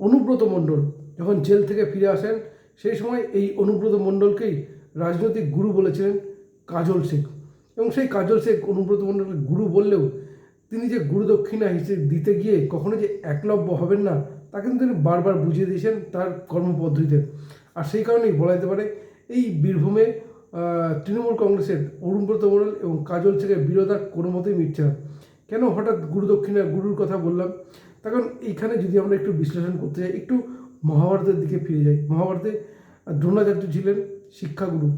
অনুব্রত মণ্ডল যখন জেল থেকে ফিরে আসেন, সেই সময় এই অনুব্রত মণ্ডলকেই রাজনৈতিক গুরু বলেছিলেন কাজল শেখ। এবং সেই কাজল শেখ অনুব্রত মণ্ডলকে গুরু বললেও তিনি যে গুরু দক্ষিণা হিসেবে দিতে গিয়ে কখনো যে একলব্য হবেন না, তা কিন্তু তিনি বারবার বুঝিয়ে দিয়েছেন তার কর্মপদ্ধতিতে। আর সেই কারণেই বলা যেতে পারে এই বীরভূমে তৃণমূল কংগ্রেসের অরুণব্রত মণ্ডল এবং কাজল শেখের বিরোধার কোনো মতেই মিটছে না। কেন হঠাৎ গুরু দক্ষিণা গুরুর কথা বললাম? কারণ এইখানে যদি আমরা একটু বিশ্লেষণ করতে যাই, একটু মহাভারতের দিকে ফিরে যাই। মহাভারতে দ্রোণাচার্য ছিলেন শিক্ষাগুরু।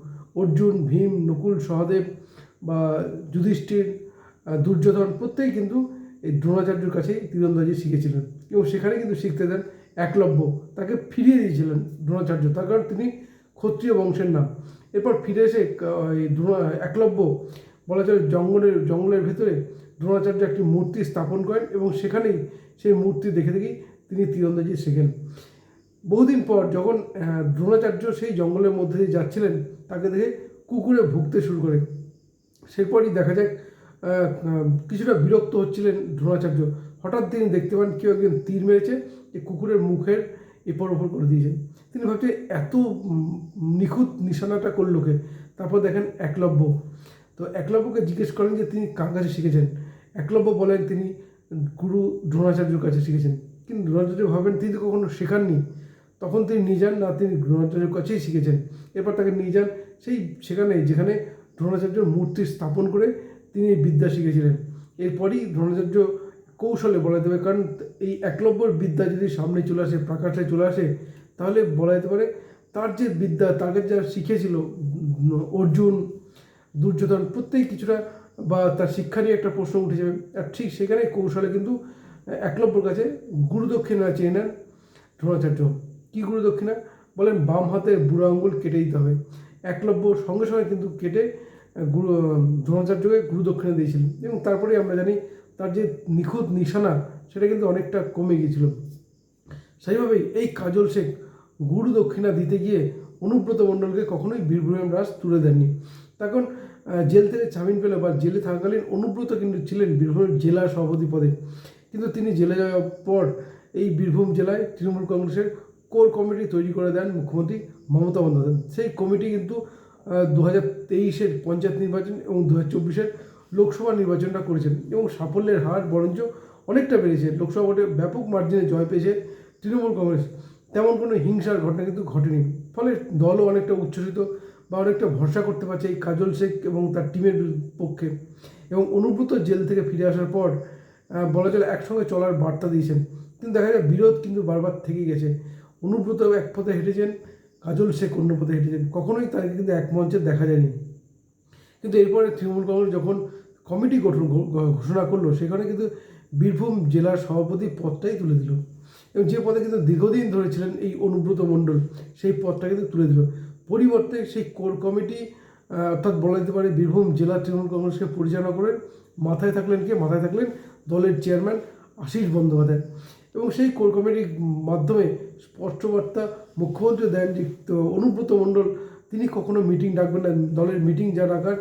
অর্জুন, ভীম, নকুল, সহদেব বা যুধিষ্ঠির দুর্যোধন প্রত্যেকেই কিন্তু এই দ্রোণাচার্যের কাছেই তীরন্দাজি শিখেছিলেন এবং সেখানে কিন্তু শিখতে দেন একলব্য। তাকে ফিরিয়ে দিয়েছিলেন দ্রোণাচার্য। তার কারণ তিনি ক্ষত্রিয় বংশের নাম। এরপর ফিরে এসে এই দ্রোণ, একলব্য বলা চলে জঙ্গলের জঙ্গলের ভেতরে দ্রোণাচার্য একটি মূর্তি স্থাপন করেন এবং সেখানেই সেই মূর্তি দেখে দেখেই তিনি তীরন্দাজি শেখেন। বহুদিন পর যখন দ্রোণাচার্য সেই জঙ্গলের মধ্যে দিয়ে যাচ্ছিলেন, তাকে দেখে কুকুরে ভুগতে শুরু করে। সেরপরই দেখা যায় কিছুটা বিরক্ত হচ্ছিলেন দ্রোণাচার্য। হঠাৎ তিনি দেখতে পান কেউ একজন তীর মেরেছে, যে কুকুরের মুখের এপর ওপর করে দিয়েছেন তিনি ভাবছেন এত নিখুঁত নিশানাটা করলোকে তারপর দেখেন একলব্য। তো একলব্যকে জিজ্ঞেস করেন যে তিনি কার কাছে শিখেছেন? একলব্য বলেন তিনি গুরু দ্রোণাচার্যের কাছে শিখেছেন। কিন্তু দ্রোণাচার্য ভাবেন তিনি তো কখনো শেখাননি। তখন তিনি নিয়ে যান না, তিনি দ্রোণাচার্যের কাছেই শিখেছেন। এরপর তাকে নিয়ে যান সেই সেখানে, যেখানে দ্রোণাচার্যর মূর্তি স্থাপন করে তিনি বিদ্যা শিখেছিলেন। এরপরই দ্রোণাচার্য কৌশলে বলা যেতে পারে, কারণ এই একলব্যর বিদ্যা যদি সামনে চলে আসে প্রকাশে চলে আসে, তাহলে বলা যেতে পারে তার যে বিদ্যা, তাকে যা শিখেছিল অর্জুন, দুর্যোধন, প্রত্যেক কিছুটা বা তার শিক্ষা নিয়ে একটা প্রশ্ন উঠে যাবে। আর ঠিক সেখানে কৌশলে কিন্তু একলব্যর কাছে গুরুদক্ষিণা চেয়ে নেন দ্রোণাচার্য। কী গুরুদক্ষিণা? বলেন, বাম হাতে বুড়ো আঙ্গুল কেটে দিতে হবে। একলব্য সঙ্গে সঙ্গে কিন্তু কেটে গুরু দ্রোণাচার্যকে গুরুদক্ষিণা দিয়েছিলেন। এবং তারপরে আমরা জানি, তার যে নিখুঁত নিশানা, সেটা কিন্তু অনেকটা কমে গিয়েছিল। সেইভাবেই এই কাজল শেখ গুরু দক্ষিণা দিতে গিয়ে অনুব্রত মণ্ডলকে কখনোই বীরভূম রাজ তুলে দেননি। তখন জেল থেকে জামিন পেলে বা জেলে থাকাকালীন অনুব্রত কিন্তু ছিলেন বীরভূম জেলা সভাপতি পদে। কিন্তু তিনি জেলে যাওয়ার পর এই বীরভূম জেলায় তৃণমূল কংগ্রেসের কোর কমিটি তৈরি করে দেন মুখ্যমন্ত্রী মমতা বন্দ্যোপাধ্যায়। সেই কমিটি কিন্তু দু হাজার তেইশের পঞ্চায়েত নির্বাচন এবং দু হাজার চব্বিশের লোকসভা নির্বাচনটা করেছেন এবং সাফল্যের হার বরঞ্চ অনেকটা বেড়েছে। লোকসভা ভোটে ব্যাপক মার্জিনে জয় পেয়েছে তৃণমূল কংগ্রেস। তেমন কোনো হিংসার ঘটনা কিন্তু ঘটেনি। ফলে দলও অনেকটা উচ্ছ্বসিত বা অনেকটা ভরসা করতে পারছে এই কাজল শেখ এবং তার টিমের পক্ষে এবং অনুব্রত জেল থেকে ফিরে আসার পর বলা চলে একসঙ্গে চলার বার্তা দিয়েছেন। কিন্তু দেখা যায় বিরোধ কিন্তু বারবার থেকে গেছে। অনুব্রত এক পথে হেঁটেছেন, কাজল শেখ অন্য পথে হেঁটেছেন। কখনোই তাকে কিন্তু এক মঞ্চে দেখা যায়নি। কিন্তু এরপরে তৃণমূল কংগ্রেস যখন কমিটি গঠন ঘোষণা করল, সেখানে কিন্তু বীরভূম জেলার সভাপতি পদটাই তুলে দিল। এবং যে পদে কিন্তু দীর্ঘদিন ধরে ছিলেন এই অনুব্রত মণ্ডল, সেই পদটা কিন্তু তুলে দিল। পরিবর্তে সেই কোর কমিটি অর্থাৎ বলা যেতে পারে বীরভূম জেলা তৃণমূল কংগ্রেসকে পরিচালনা করেন মাথায় থাকলেন কে? মাথায় থাকলেন দলের চেয়ারম্যান আশিস বন্দ্যোপাধ্যায়। এবং সেই কোর কমিটির মাধ্যমে স্পষ্ট বার্তা মুখ্যমন্ত্রী দেন যে অনুব্রত মণ্ডল, তিনি কখনো মিটিং ডাকবেন না, দলের মিটিং যা ডাকার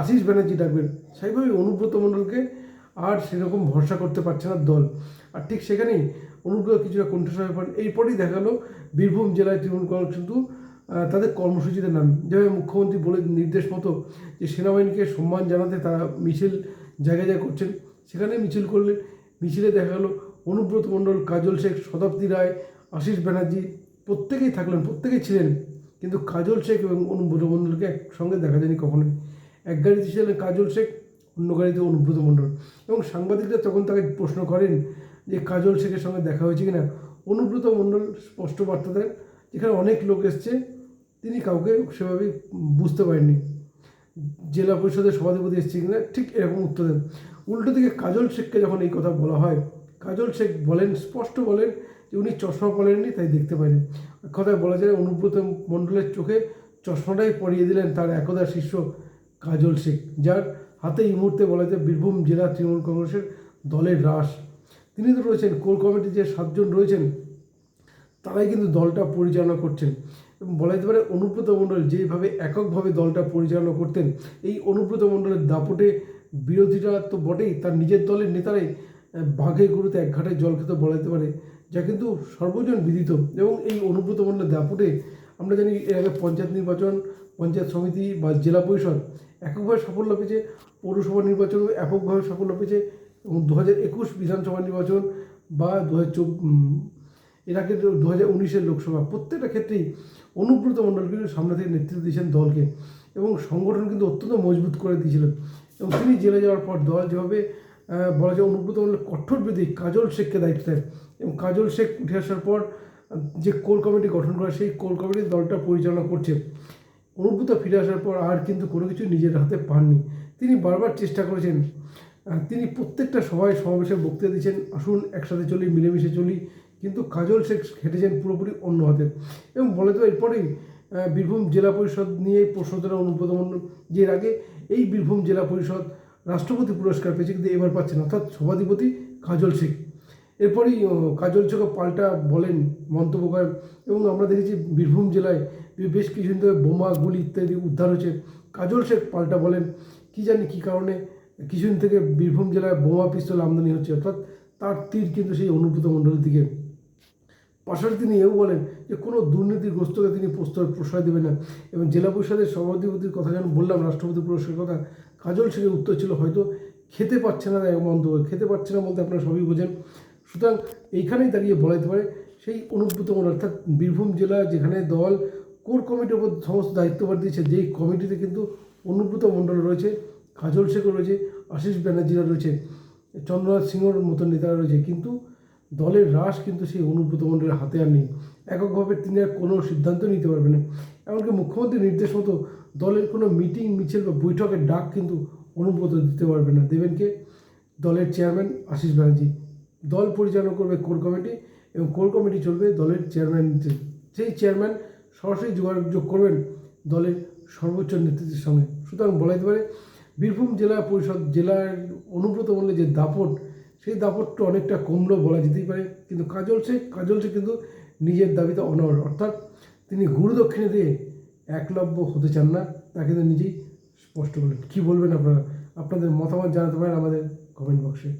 আশিস ব্যানার্জি ডাকবেন। সেইভাবে অনুব্রত মণ্ডলকে আর সেরকম ভরসা করতে পারছে না দল। আর ঠিক সেখানেই অনুব্রত কিছুটা কণ্ঠস্বর পড়েন। এরপরই দেখা গেল বীরভূম জেলায় তৃণমূল কংগ্রেস কিন্তু তাদের কর্মসূচিতে নাম। যেভাবে মুখ্যমন্ত্রী বলে নির্দেশ মতো যে সেনাবাহিনীকে সম্মান জানাতে তারা মিছিল জায়গায় জায়গায় করছেন, সেখানে মিছিল করলেন। মিছিলে দেখা গেল অনুব্রত মণ্ডল, কাজল শেখ, শতাব্দী রায়, আশিস ব্যানার্জি প্রত্যেকেই থাকলেন, প্রত্যেকেই ছিলেন। কিন্তু কাজল শেখ এবং অনুব্রত মণ্ডলকে একসঙ্গে দেখা যায়নি কখনোই। এক গাড়িতে ছিলেন কাজল শেখ, অন্য গাড়িতে অনুব্রত মণ্ডল। এবং সাংবাদিকরা তখন তাকে প্রশ্ন করেন যে কাজল শেখের সঙ্গে দেখা হয়েছে কিনা। অনুব্রত মণ্ডল স্পষ্ট বার্তা দেন, যেখানে অনেক লোক এসছে তিনি কাউকে সেভাবে বুঝতে পারেননি। জেলা পরিষদের সভাধিপতি এসছে কিনা, ঠিক এরকম উত্তর দেন। উল্টো দিকে কাজল শেখকে যখন এই কথা বলা হয়, কাজল শেখ বলেন, স্পষ্ট বলেন যে উনি চশমা পরেননি, তাই দেখতে পারেন কথায় বলা যায়, অনুব্রত মণ্ডলের চোখে চশমাটাই পরিয়ে দিলেন তার একদা শিষ্য কাজল শেখ, যার হাতে এই মুহূর্তে বলা যায় বীরভূম জেলা তৃণমূল কংগ্রেসের দলের রাস তিনি তো রয়েছেন, কোর কমিটির যে সাতজন রয়েছেন, তারাই কিন্তু দলটা পরিচালনা করছেন। বলা যেতে পারে অনুব্রত মণ্ডল যেভাবে এককভাবে দলটা পরিচালনা করতেন, এই অনুব্রত মণ্ডলের দাপটে বিরোধীরা তো বটেই, তার নিজের দলের নেতারাই বাঘে গরুতে এক ঘাটে জল খেতে বলা যেতে পারে, যা কিন্তু সর্বজন বিদিত। এবং এই অনুব্রত মণ্ডলের দাপটে আমরা জানি এর আগে পঞ্চায়েত নির্বাচন, পঞ্চায়েত সমিতি বা জেলা পরিষদ এককভাবে সাফল্য পেয়েছে, পৌরসভা নির্বাচনও এককভাবে সাফল্য পেয়েছে এবং দু হাজার একুশ বিধানসভা নির্বাচন বা দু হাজার চব্বিশ এর আগে দু হাজার উনিশের লোকসভা। প্রত্যেকটা ক্ষেত্রেই অনুব্রত মণ্ডল কিন্তু সামনে থেকে নেতৃত্ব দিয়েছেন দলকে এবং সংগঠন কিন্তু অত্যন্ত মজবুত করে দিয়েছিলেন। এবং তিনি জেলে যাওয়ার পর দল যেভাবে বলা যায় অনুব্রত মণ্ডল কঠোর বিধি কাজল শেখকে দায়িত্ব দেয় এবং কাজল শেখ উঠে আসার পর, যে কোর কমিটি গঠন করা সেই কোর কমিটি দলটা পরিচালনা করছে। অনুব্রত ফিরে আসার পর আর কিন্তু কোনো কিছু নিজের হাতে পাননি। তিনি বারবার চেষ্টা করেছেন তিনি প্রত্যেকটা সভায় সমাবেশে বক্তৃতা দিয়েছেন, আসুন একসাথে চলি, মিলেমিশে চলি কিন্তু কাজল শেখ হেঁটেছেন পুরোপুরি অন্য হাতে। এবং বলে তো এরপরেই বীরভূম জেলা পরিষদ নিয়ে প্রশ্ন তোলা অনুব্রত যে এর আগে এই বীরভূম জেলা পরিষদ রাষ্ট্রপতি পুরস্কার পেয়েছে, কিন্তু এবার পাচ্ছেন অর্থাৎ সভাধিপতি কাজল শেখ। এরপরেই কাজল শেখও পাল্টা বলেন মন্তব্য করেন। এবং আমরা দেখেছি বীরভূম জেলায় বেশ কিছুদিন ধরে বোমা, গুলি ইত্যাদি উদ্ধার হয়েছে। কাজল শেখ পাল্টা বলেন, কি জানি কী কারণে কিছুদিন থেকে বীরভূম জেলায় বোমা, পিস্তল আমদানি হচ্ছে। অর্থাৎ তার তীর কিন্তু সেই অনুব্রত মণ্ডলের দিকে। পাশাপাশি তিনি এও বলেন যে, কোনো দুর্নীতিগ্রস্তকে তিনি প্রস্তাব প্রশ্রয় দেবেন না। এবং জেলা পরিষদের সভাধিপতির কথা যেন বললাম, রাষ্ট্রপতি পুরস্কারের কথা, কাজল শেখের উত্তর ছিল হয়তো খেতে পারছে না তাই মন্তব্য খেতে পারছে না বলতে আপনারা সবই বোঝেন। সুতরাং এইখানেই দাঁড়িয়ে বলা যেতে পারে, সেই অনুব্রত মণ্ডল অর্থাৎ বীরভূম জেলা যেখানে দল, কোর কমিটির উপর সমস্ত দায়িত্বভার দিয়েছে, যেই কমিটিতে কিন্তু অনুব্রত মণ্ডল রয়েছে, কাজল শেখও রয়েছে, আশিস ব্যানার্জিরা রয়েছে, চন্দ্রনাথ সিংহর মতো নেতারা রয়েছে। কিন্তু দলের হ্রাস কিন্তু সেই অনুব্রত মণ্ডলের হাতে আর নেই। এককভাবে তিনি আর কোনো সিদ্ধান্ত নিতে পারবেন না। এমনকি মুখ্যমন্ত্রীর নির্দেশ মতো দলের কোনো মিটিং, মিছিল বা বৈঠকের ডাক কিন্তু অনুব্রত দিতে পারবে না। দেবেনকে দলের চেয়ারম্যান আশিস ব্যানার্জি। দল পরিচালনা করবে কোর কমিটি এবং কোর কমিটি চলবে দলের চেয়ারম্যান সেই চেয়ারম্যান সরাসরি যোগাযোগ করবেন দলের সর্বোচ্চ নেতৃত্বের সঙ্গে। সুতরাং বলা যেতে পারে, বীরভূম জেলা পরিষদ জেলার অনুব্রত মণ্ডলের যে দাপট সেই দাপটটা অনেকটা কমলো বলা যেতেই পারে। কিন্তু কাজল সে কাজল সে কিন্তু নিজের দাবিতে অনর অর্থাৎ তিনি গুরু দক্ষিণে দিয়ে একলব্য হতে চান না। তা কিন্তু নিজেই স্পষ্ট বলেন। কী বলবেন আপনারা? আপনাদের মতামত জানাতে পারেন আমাদের কমেন্ট বক্সে